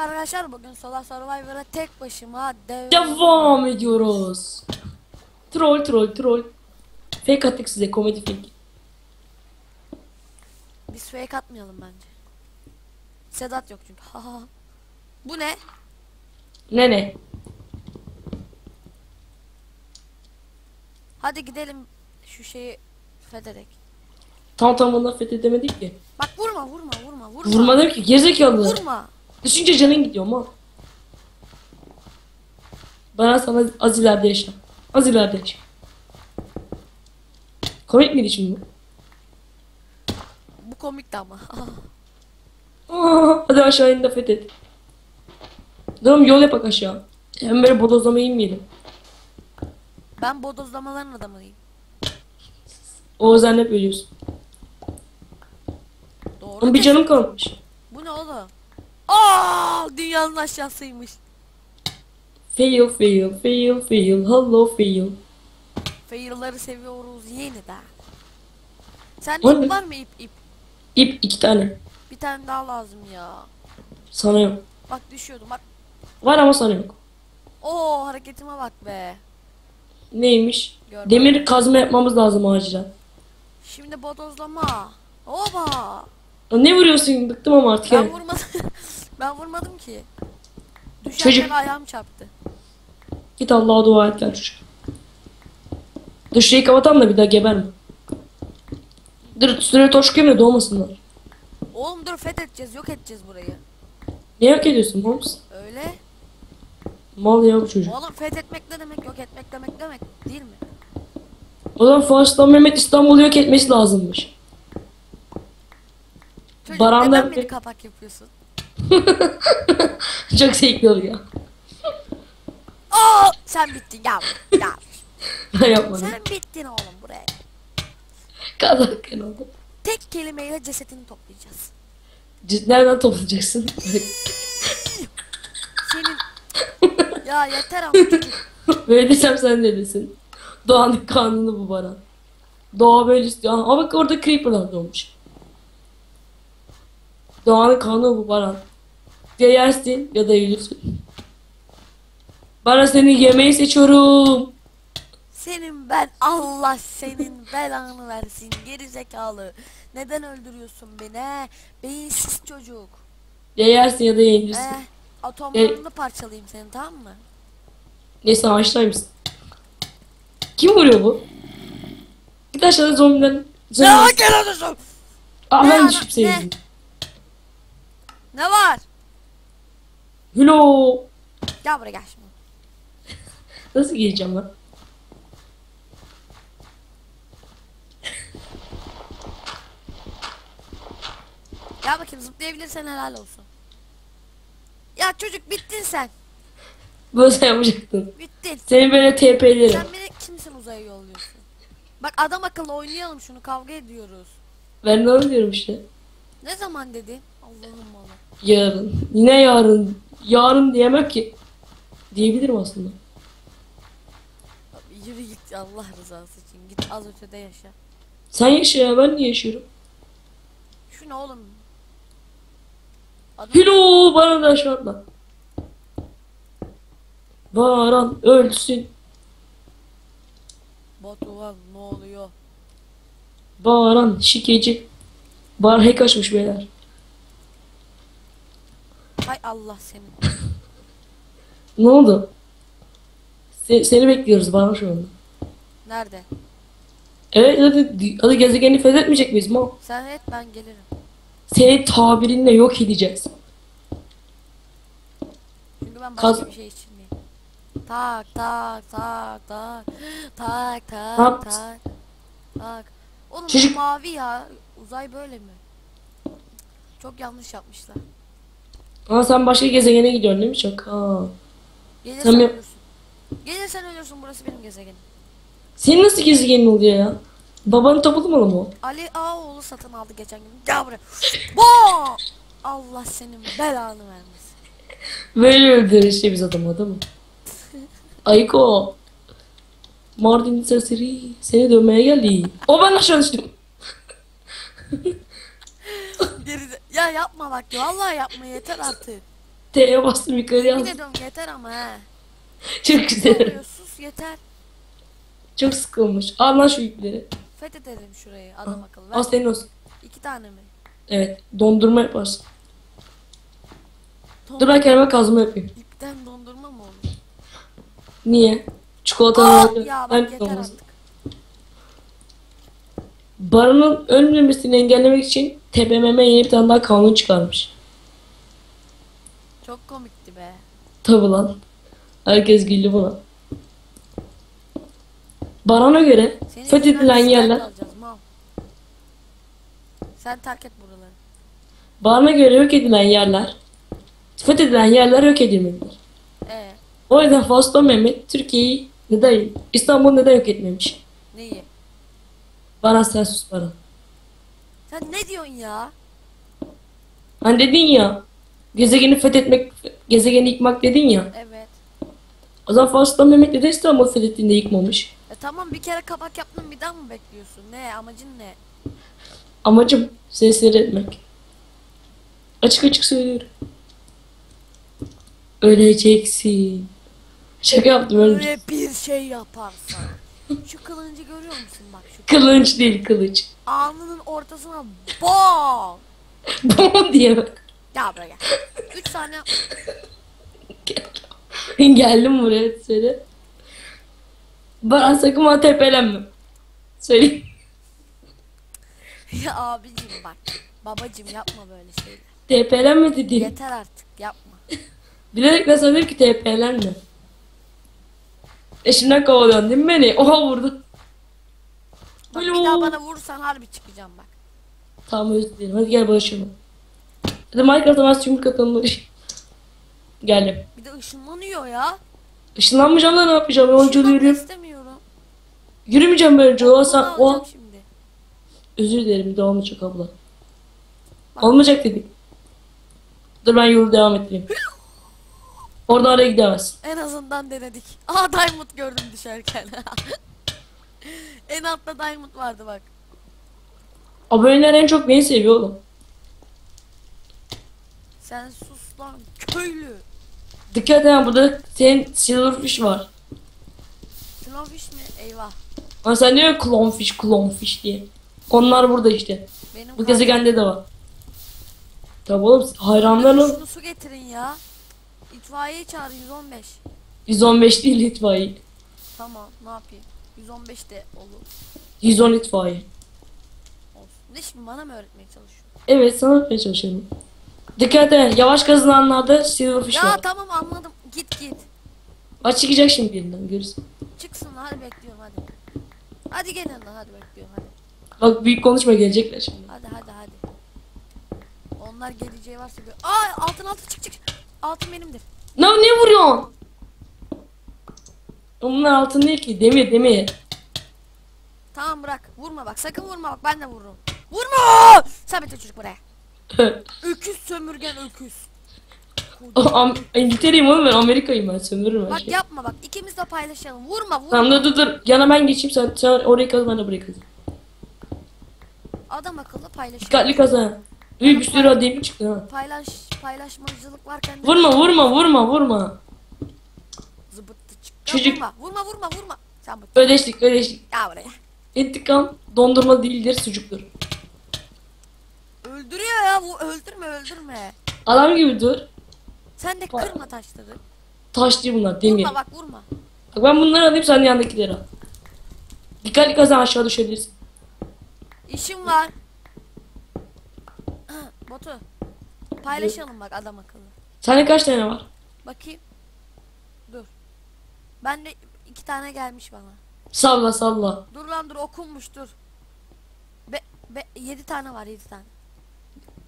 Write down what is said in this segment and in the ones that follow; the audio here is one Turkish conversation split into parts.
Merhaba arkadaşlar bugün Solar Survivor'a tek başıma dev... Devam ediyoruz. Troll troll troll. Fake attık size komedi fake. Biz fake atmayalım bence. Sedat yok çünkü. Haha. Bu ne? Ne ne? Hadi gidelim şu şeyi fethedek. Tam tam ondan fethedemedik ki. Bak vurma vurma vurma vurma. Vurmadım ki gerizekalı. Vurma. Düşünce canın gidiyor ama. Bana sana az ileride yaşa. Az ileride yaşa. Komik miydi şimdi? Bu komikti ama. Aa, hadi aşağı in de fethet. Tamam yol yapak aşağı. Hem böyle bodozlama inmeyelim. ben bodozlamaların adamıyım. O özen hep ölüyorsun. Doğru. Ama bir canım kalmış. Bu ne oğlum? Aa, dünyanın aşağısıymış. Fail fail fail fail hello fail. Fail'ları seviyoruz yeniden. Sen O ne? ip var mı ip ip? İp iki tane. Bir tane daha lazım ya. Sana yok. Bak düşüyordum bak. Var ama sana yok. Oo hareketime bak be. Neymiş? Görmedim. Demir kazma yapmamız lazım acilen. Şimdi bodozlama. Oba. Ne vuruyorsun? Bıktım ama artık Ben yani. vurmadım. ben vurmadım ki. Düşerken Çocuk- ayağım çarptı. Git Allah'a dua et gel çocuk. Dur kapatalım da bir daha geberme. Dur üstüne toş gömle doğmasınlar. Oğlum dur fethedeceğiz yok edeceğiz burayı. Ne hak ediyorsun Holmes? Öyle. Mal ya bu çocuk. Oğlum fethetmek ne demek yok etmek demek demek değil mi? O zaman Fuat Mehmet İstanbul'u yok etmesi lazımmış. Çocuk Baran'dan neden beni kapak yapıyorsun? Çok zevkli oluyor. Aa sen bittin gel. Gel. Ben yapmadım. sen bittin oğlum buraya. Kazarken oldu. Tek kelimeyle cesedini toplayacağız. Cid- Nereden toplayacaksın? Senin ya yeter çocuk. böyle desem sen ne desin? Doğanın kanunu bu Baran. Doğa böyle istiyor. Ama bak orada Creeper'lar doğmuş. Doğanın kanunu bu Baran. Ya yersin ya da ölürsün. Baran seni yemeği seçiyorum. Senin ben Allah senin belanı versin geri zekalı. Neden öldürüyorsun beni he? Beyinsiz çocuk. Ya yersin ya da yenilirsin. Eh, atomlarını parçalayayım senin tamam mı? Neyse ağaçlar mısın? Kim vuruyor bu? Git aşağıda zombiler. Ya Zombi. gel. Aa Ne ben ana- düşüp ne? sevdim. Ne var? Hello. Gel buraya gel şimdi. Nasıl geleceğim ben? Gel bakayım zıplayabilirsen helal olsun. Ya çocuk bittin sen. Böyle sen yapacaktın. Bittin. Seni böyle TP'lerim. Sen beni kimsin uzaya yolluyorsun? Bak adam akıllı oynayalım şunu kavga ediyoruz. Ben onu diyorum işte. Ne zaman dedin? Allah'ım bana. Yarın. Yine yarın. Yarın diyemem ki. Diyebilirim aslında. Abi Yürü git Allah rızası için. Git az ötede yaşa. Sen yaşa ya ben niye yaşıyorum? Şu ne oğlum? Adam Hello bana da aşağı atla. Baran ölsün. Batuhan ne oluyor? Baran şikeci. Baran hack açmış beyler. Hay Allah senin. Ne oldu? Se- seni bekliyoruz Baran şu anda. Nerede? Evet hadi, hadi gezegeni fethetmeyecek miyiz Mo? Sen et ben gelirim. Seni tabirinle yok edeceğiz. Çünkü ben başka Kaz- bir şey için değil. Tak tak tak tak. Tak tak tak. Tak. Oğlum Çocuk- mavi ya. Uzay böyle mi? Çok yanlış yapmışlar. Ama sen başka gezegene gidiyorsun değil mi çok? Ha. Gelirsen Sen ölürsün. Gelirsen ölürsün burası benim gezegenim. Senin nasıl gezegenin oluyor ya? Babanı tapılmalı mı o? Ali Ağoğlu satın aldı geçen gün. Gel buraya. Bom! Allah senin belanı vermesin. Böyle öldürür işte biz adamı mi? Ayko. Mardin serseri seni dövmeye geldi. O ben aşağı düştüm. Ya yapma bak. Vallahi yapma yeter artık. T'ye bastım yukarı Bir de diyorum yeter ama he. Çok Ne güzel. oluyor sus yeter. Çok sıkılmış. Al lan şu ipleri. Fethedelim şurayı adam akıllı. Al Ver. senin olsun. İki tane mi? Evet. Dondurma yaparsın. Don- Dur ben kendime kazma yapayım. İpten dondurma mı olur? Niye? Çikolata Aa, ya Ben bak yeter artık. Baran'ın ölmemesini engellemek için TBMM yeni bir tane daha kanun çıkarmış. Çok komikti be. Tabi lan. Herkes güldü buna. Baran'a göre Senin fethedilen yerler. Sen terk et buraları. Baran'a göre yok edilen yerler fethedilen yerler yok edilmelidir. Ee, O yüzden Fausto Mehmet Türkiye'yi neden İstanbul'u neden yok etmemiş? neyi? Baran sen sus Baran. Sen ne diyorsun ya? Hani dedin ya gezegeni fethetmek gezegeni yıkmak dedin ya. Evet. O zaman Fausto Mehmet neden İstanbul'u fethettiğinde yıkmamış? E tamam bir kere kabak yaptın bir daha mı bekliyorsun? Ne amacın ne? Amacım sinir etmek. Açık açık söylüyorum. Öleceksin. Şaka yaptım ölmüş. Öyle bir şey yaparsan. Şu kılıncı görüyor musun bak şu Kılınç değil kılıç. Alnının ortasına bom. Bom diye bak. Buraya gel. Üç tane Geldim buraya söyle. Baran sakın bana tepelenme. Söyleyeyim. ya abicim bak. Babacım yapma böyle şeyler. Tepelenme dedim. Yeter artık yapma. Bilerek de söyledim ki tepelenme. Eşimden kovalıyorsun değil mi beni? Oha vurdu. Bak bir daha bana vurursan harbi çıkacağım bak. Tamam özür dilerim. Hadi gel barışalım. Hadi Minecraft'a ben tüm katalım barış. Geldim. Bir de ışınlanıyor ya. Işınlanmayacağım da ne yapacağım? Ben Işınlanmak yürüyorum. istemiyorum. Yürümeyeceğim böyle. O sen o şimdi. özür dilerim bir de olmayacak abla. Bak. Olmayacak dedik. Dur ben yolu devam ettireyim. Oradan oraya gidemez. En azından denedik. Aa Diamond gördüm düşerken. en altta Diamond vardı bak. Aboneler en çok beni seviyor oğlum. Sen sus lan köylü. Dikkat et burada senin silverfish var. Snowfish mi? Eyvah. Ama sen diyor clownfish clownfish diye. Onlar burada işte. Benim Bu gezegende de var. Tabi oğlum hayranlarım Şunu su getirin ya. İtfaiye çağır 115. 115 değil itfaiye. Tamam ne yapayım? 115 de olur. 110 itfaiye. Olsun. Ne şimdi bana mı öğretmeye çalışıyorsun? Evet sana yapmaya çalışıyorum. Dikkat et yavaş kazananlarda silverfish Ya var. tamam anladım. Git git. Bak çıkacak şimdi birinden görürsün. Çıksın lan hadi bekliyorum hadi. Hadi gelin lan hadi bekliyorum hadi. Bak büyük konuşma gelecekler şimdi. Hadi hadi hadi. Onlar geleceği varsa gör. Aa altın altın çık çık. Altın benimdir. Ne, ne vuruyorsun? Bunlar altın değil ki demir demir. Tamam bırak. Vurma bak. Sakın vurma bak. Ben de vururum. Vurma! Sabit çocuk buraya. Öküz sömürgen öküz. İngiltere'yim oğlum ben Amerika'yım ben sömürürüm her Bak şeyi. yapma bak. İkimiz de paylaşalım. Vurma vurma. Tamam dur dur dur. Yana ben geçeyim sen, sen orayı kaz ben de burayı kazayım. Adam akıllı paylaşalım. Dikkatli kazan. Üy bir sürü demir çıktı ha. Paylaş paylaşmacılık varken de Vurma vurma vurma vurma. Ya Çocuk- Vurma vurma vurma vurma. Sen bıt. Ödeştik ödeştik. Gel buraya. İntikam dondurma değildir sucuktur. Öldürüyor ya bu öldürme öldürme. Adam gibi dur. Sen de kırma taşları. Taş değil bunlar demir. Vurma bak vurma. Bak ben bunları alayım sen yandakileri al. Dikkatli kazan aşağı düşebilirsin. İşim var. Botu. Paylaşalım bak adam akıllı. Sende kaç tane var? Bakayım. Ben de iki tane gelmiş bana. Salla salla. Dur lan dur okunmuş dur. Be, be, yedi tane var yedi tane.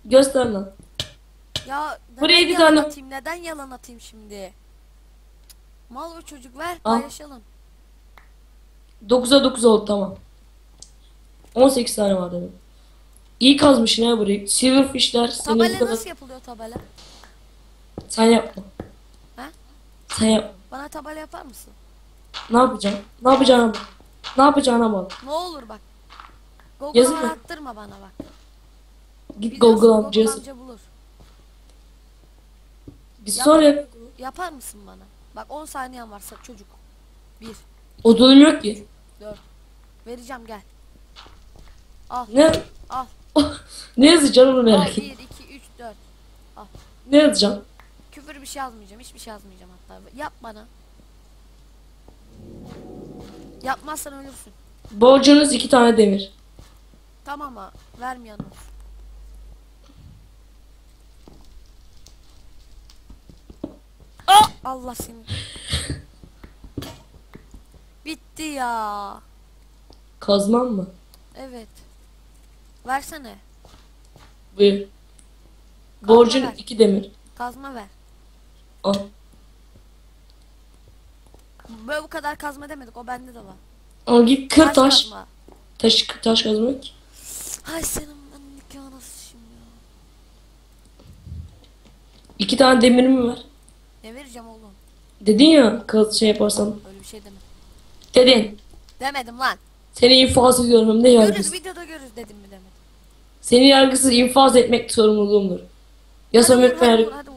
Göster lan. Ya Buraya yalan tane- atayım neden yalan atayım şimdi? Mal o çocuk ver Al. paylaşalım. 9'a 9 oldu tamam. 18 tane var demek. İyi kazmışsın ha burayı. Silverfish'ler Tabela kadar... nasıl yapılıyor tabela? Sen yapma. Ha? Sen yapma. Bana tabela yapar mısın? Ne yapacaksın? Ne yapacağına bak. Ne yapacağına bak. Ne olur bak. Google'a Yazın mı? arattırma bana bak. Git Biliyorsun, Google amcası. amca bulur. Biz Yap- sonra yap. Yapar mısın bana? Bak 10 saniyen varsa çocuk. 1, Odunum yok ki. 4. Vereceğim gel. Ne? Al. ne yazacağım onu Al merak 1, ettim. 2, 3, 4. Ne yazacağım? Küfür bir şey yazmayacağım. Hiçbir şey yazmayacağım hatta. Yap bana. Yapmazsan ölürsün. Borcunuz iki tane demir. Tamam ama vermeyen olsun. Ah! Allah seni. Bitti ya. Kazmam mı? Evet. Versene. Buyur. Borcun ver. iki demir. Kazma ver. Al. Böyle bu kadar kazma demedik. O bende de var. Al git kır Taş taş. kazma. Taş, taş kazmak. Ay senin ben nikahına sıçayım ya. İki tane demirim var. Ne vereceğim oğlum? Dedin ya kaz şey yaparsam. Öyle bir şey deme. Dedin. Demedim lan. Seni infaz ediyorum hem de Görürüz yargısız. videoda görürüz dedim mi demedim. Seni yargısız infaz etmek sorumluluğumdur. Ya Hadi hadi hadi.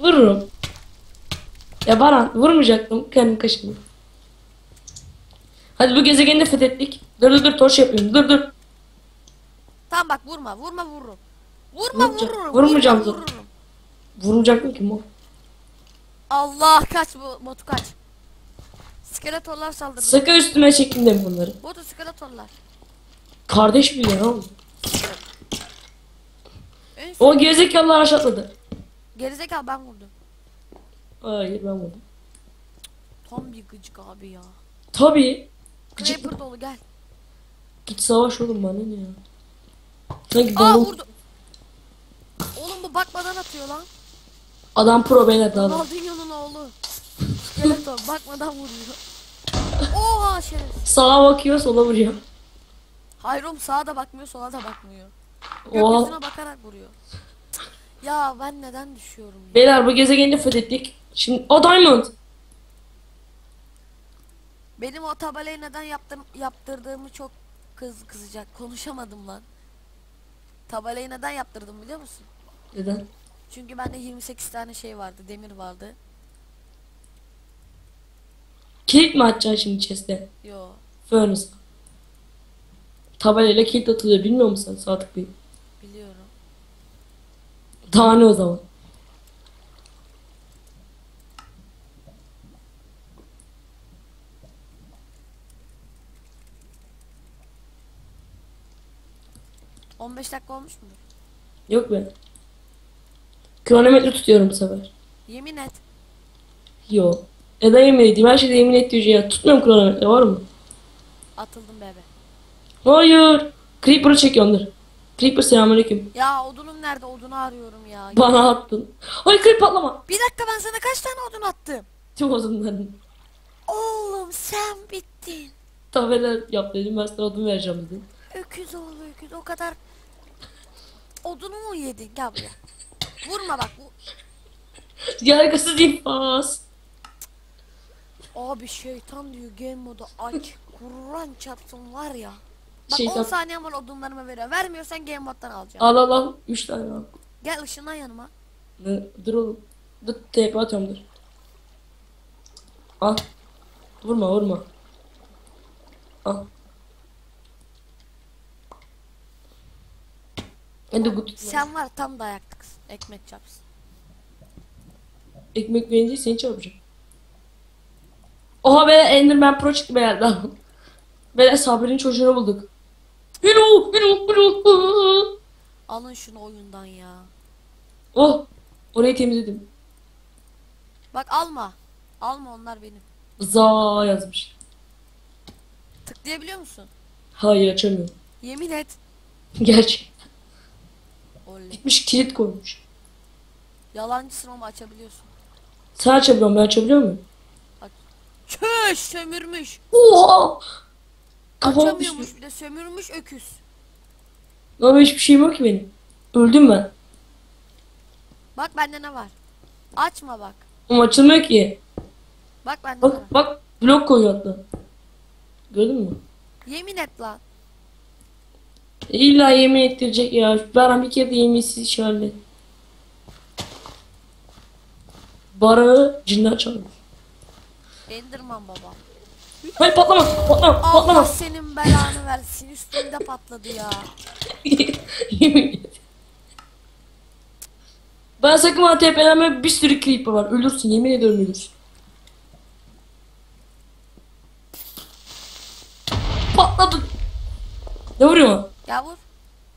Vururum. Ya Baran vurmayacaktım. Kendim kaşındım. Hadi bu gezegeni de fethettik. Dur dur dur torç yapıyorum. Dur dur. Tamam bak vurma, vurma vururum. Vurma vururum. vurmayacağım vurma, zaten. vururum. Vurmayacaktım ki mo. Allah kaç bu botu kaç. Skeletorlar saldırdı. Sakın üstüme çekin deme bunları. Botu skeletorlar. Kardeş ya? En O gerizekalılar aşağıladı. Gerizekalı ben vurdum. Hayır ben vurdum. Tam bir gıcık abi ya. Tabii. Gıcık. Creeper dolu gel. Git savaş oğlum bana ne ya. Sanki Aa dolu. vurdu. Oğlum bu bakmadan atıyor lan. Adam pro beyler daha. da. Ronaldinho'nun oğlu. Skeletor bakmadan vuruyor. Oha şerefsiz. Sağa bakıyor sola vuruyor. Hayır oğlum sağa da bakmıyor sola da bakmıyor. Oha. Gökyüzüne bakarak vuruyor. Ya ben neden düşüyorum ya? Beyler bu gezegeni fethettik. Şimdi o diamond. Benim o tabelayı neden yaptım, yaptırdığımı çok kız kızacak. Konuşamadım lan. Tabelayı neden yaptırdım biliyor musun? Neden? Çünkü bende 28 tane şey vardı, demir vardı. Kilit mi atacaksın şimdi chest'e? Yo. Furnace. Tabelayla kilit atılıyor bilmiyor musun Bey? Biliyorum. Daha ne o zaman? Hı. 15 dakika olmuş mu? Yok be. Kronometre tutuyorum bu sefer. Yemin et. Yo. Neden yemin edeyim? Her şeyde yemin et diyor ya. Tutmuyorum kronometre var mı? Atıldım bebe. Hayır. Creeper'ı çekiyorum dur. Creeper selamünaleyküm. Ya odunum nerede? Odunu arıyorum ya. Bana attın. Ay creep patlama. Bir dakika ben sana kaç tane odun attım? Tüm odunların. Oğlum sen bittin. Tabela yap dedim ben sana odun vereceğim dedim. Öküz oğlu öküz o kadar odunu mu yedin gel buraya. Vurma bak bu. Yargısız infaz. Abi şeytan diyor game modu aç. Kur'an çarpsın var ya. Bak 10 Şeytan. saniyem var odunlarımı veriyor. Vermiyorsan game moddan alacağım. Al al al. Üç tane al. Gel ışından yanıma. Ne? Dur oğlum. Dur TP atıyorum dur. Al. Vurma vurma. Al. Hadi bu Sen var tam dayaklıksın. Ekmek çarpsın. ekmek beğendi seni çarpacağım. Oha be Enderman Pro çıktı beyler daha. Beyler Sabri'nin çocuğunu bulduk. Hello, hello, hello. Alın şunu oyundan ya. Oh, orayı temizledim. Bak alma. Alma onlar benim. Za yazmış. Tıklayabiliyor musun? Hayır açamıyorum. Yemin et. Gerçek. Oley. Gitmiş kilit koymuş. Yalancısın ama açabiliyorsun. Sen açabiliyor musun? Ben açabiliyor muyum? Çöş sömürmüş. Oha! Kafam düştü. Bir de sömürmüş öküz. Ama hiçbir şeyim yok ki benim. Öldüm ben. Bak bende ne var. Açma bak. Ama açılmıyor ki. Bak bende ne var. Bak bak blok koyuyor hatta. Gördün mü? Yemin et lan. İlla yemin ettirecek ya. Ben bir kere de yeminsiz işaret. Baran'ı cinler çaldı. Enderman baba. Hayır patlama patlama Allah patlama. senin belanı versin. Üstünde patladı ya. Ben sakın bana TP'lenme bir sürü creeper var. Ölürsün yemin ediyorum ölürsün. Patladın. Ne vuruyor? Ya vur.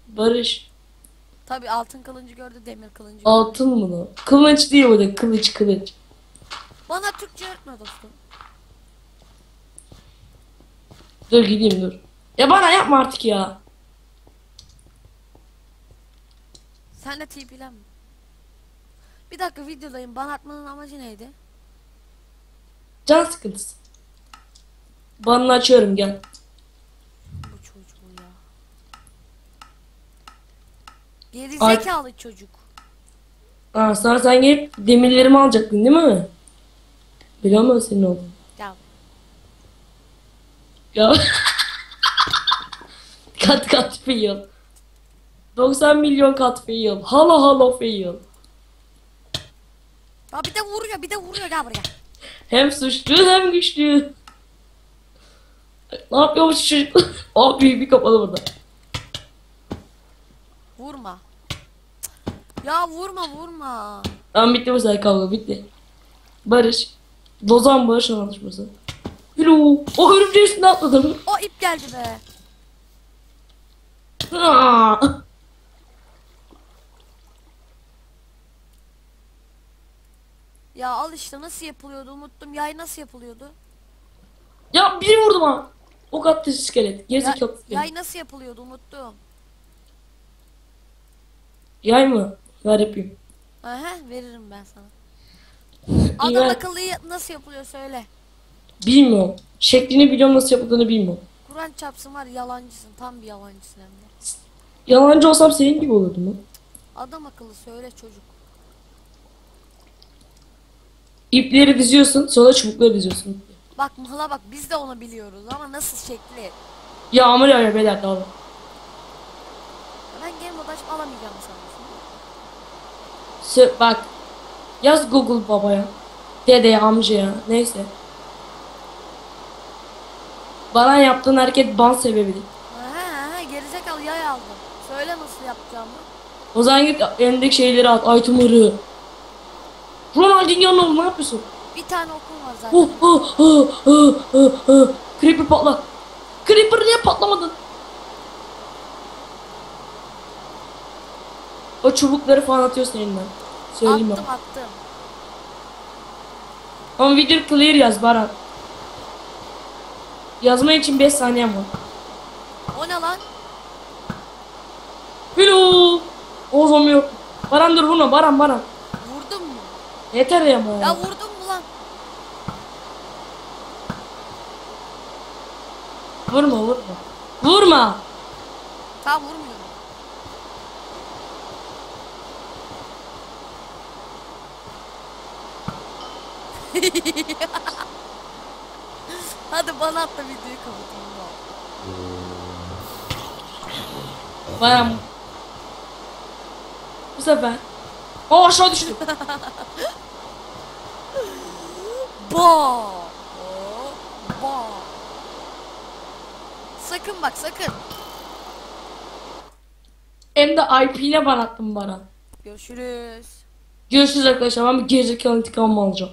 Barış. Tabi altın kılıncı gördü demir kılıncı. gördü. Altın mı lan? Kılıç değil bu da kılıç kılıç. Bana Türkçe öğretme dostum. Dur gideyim dur. Ya bana yapma artık ya. Sen de TP'len mi? Bir dakika videodayım. Bana atmanın amacı neydi? Can sıkıntısı. Banını açıyorum gel. Bu çocuğu ya. Geri Ay- zekalı çocuk. Aa, sonra sen gelip demirlerimi alacaktın değil mi? Musun senin oğlum? Ya kat kat fail. 90 milyon kat fail. Hala hala fail. Ya bir de vuruyor bir de vuruyor gel buraya. Hem suçlu hem güçlü. Ne yapıyormuş çocuk? Abi bir kapalı burada. Vurma. Ya vurma vurma. Tamam bitti bu sefer kavga bitti. Barış. Lozan Barış anlaşması. Hello. O örümceğin üstüne atladım. O ip geldi be. Aa! Ya al işte nasıl yapılıyordu unuttum. Yay nasıl yapılıyordu? Ya biri vurdu bana. Ok attı iskelet. Gerizekalı iskelet. yay nasıl yapılıyordu unuttum. Yay mı? Ver yapayım. Aha veririm ben sana. Adam akıllı nasıl yapılıyor söyle. Bilmiyorum. Şeklini biliyorum nasıl yapıldığını bilmiyorum. Kur'an çapsın var yalancısın tam bir yalancısın hem de. Yalancı olsam senin gibi olurdum mu? Adam akıllı söyle çocuk. İpleri diziyorsun sonra çubukları diziyorsun. Bak mıhla bak biz de onu biliyoruz ama nasıl şekli. Yağmur yağıyor beyler tamam. Ben mode açıp alamayacağım sanıyorsun. Sö- bak. Yaz Google babaya. Dedeye amcaya neyse. Bana yaptığın hareket ban sebebidir. Aha, aha gerizekalı yay aldım. Söyle nasıl yapacağımı. O zaman git elindeki şeyleri at. Itemları. Ronaldinho'nun oğlu ne yapıyorsun? Bir tane okum var zaten. Oh, oh, oh, oh, oh, oh. Creeper patla. Creeper niye patlamadın? O çubukları falan atıyorsun elinden. Söyleyeyim attım bak. attım. Ama video clear yaz Baran. Yazma için 5 saniyem var. O ne lan? Hello. O zombi yok. Baran dur vurma Baran Baran. Vurdum mu? Yeter ya ama. Ya vurdum mu lan? Vurma vurma. Vurma. Tamam vurmuyorum. Hadi bana at da videoyu kapatayım ben. Baran. Bu sefer. O aşağı düştü. Ba! Ba! Sakın bak sakın. Hem de IP ile ban attım Baran. Görüşürüz. Görüşürüz arkadaşlar. Ben bir gerizekalı intikamımı alacağım.